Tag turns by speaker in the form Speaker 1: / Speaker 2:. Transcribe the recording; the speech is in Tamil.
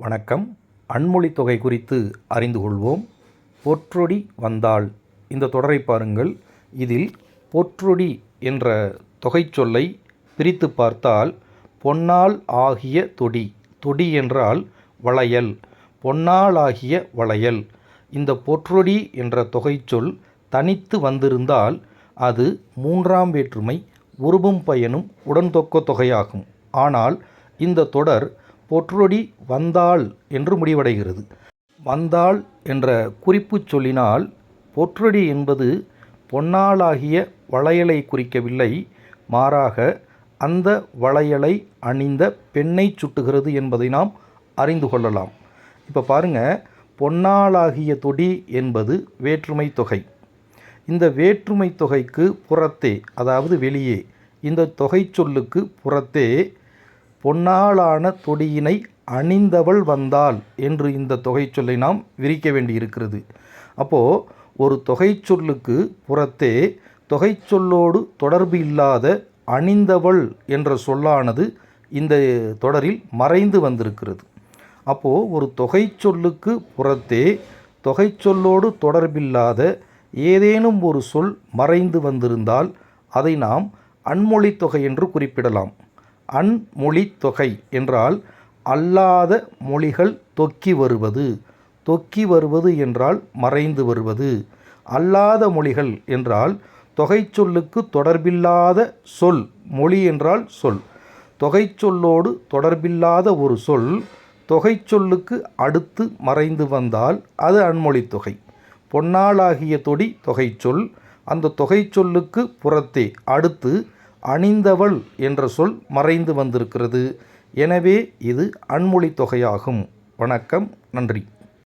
Speaker 1: வணக்கம். அன்மொழி தொகை குறித்து அறிந்து கொள்வோம். பொற்றொடி வந்தால் இந்த தொடரை பாருங்கள். இதில் பொற்றொடி என்ற தொகை சொல்லை பிரித்து பார்த்தால் பொன்னால் ஆகிய தொடி தொடி என்றால் வளையல் பொன்னால் ஆகிய வளையல். இந்த பொற்றொடி என்ற தொகைச்சொல் தனித்து வந்திருந்தால் அது மூன்றாம் வேற்றுமை உருபும் பயனும் உடன்தொக்க தொகையாகும். ஆனால் இந்த தொடர் பொற்றொடி வந்தாள் என்று முடிவடைகிறது. வந்தாள் என்ற குறிப்புச் சொல்லினால் பொற்றொடி என்பது பொன்னாளாகிய வளையலை குறிக்கவில்லை மாறாக அந்த வளையலை அணிந்த பெண்ணை சுட்டுகிறது என்பதை நாம் அறிந்து கொள்ளலாம். இப்போ பாருங்க பொன்னாளாகிய தொடி என்பது வேற்றுமை தொகை. இந்த வேற்றுமை தொகைக்கு புறத்தே அதாவது வெளியே இந்த தொகை சொல்லுக்கு புறத்தே பொன்னாலான தொடியினை அணிந்தவள் வந்தாள் என்று இந்த தொகைச்சொல்லை நாம் விரிக்க வேண்டியிருக்கிறது. அப்போது ஒரு தொகைச்சொல்லுக்கு புறத்தே தொகைச்சொல்லோடு தொடர்பு இல்லாத அணிந்தவள் என்ற சொல்லானது இந்த தொடரில் மறைந்து வந்திருக்கிறது. அப்போது ஒரு தொகைச்சொல்லுக்கு புறத்தே தொகைச்சொல்லோடு தொடர்பில்லாத ஏதேனும் ஒரு சொல் மறைந்து வந்திருந்தால் அதை நாம் அன்மொழி தொகை என்று குறிப்பிடலாம். அன்மொழி தொகை என்றால் அல்லாத மொழிகள் தொக்கி வருவது. தொக்கி வருவது என்றால் மறைந்து வருவது. அல்லாத மொழிகள் என்றால் தொகை சொல்லுக்கு தொடர்பில்லாத சொல். மொழி என்றால் சொல். தொகை சொல்லோடு தொடர்பில்லாத ஒரு சொல் தொகை சொல்லுக்கு அடுத்து மறைந்து வந்தால் அது அன்மொழி தொகை பொன்னாளாகிய தொடி தொகை சொல். அந்த தொகை சொல்லுக்கு புறத்தே அடுத்து அணிந்தவள் என்ற சொல் மறைந்து வந்திருக்கிறது. எனவே இது அன்மொழி தொகையாகும். வணக்கம் நன்றி.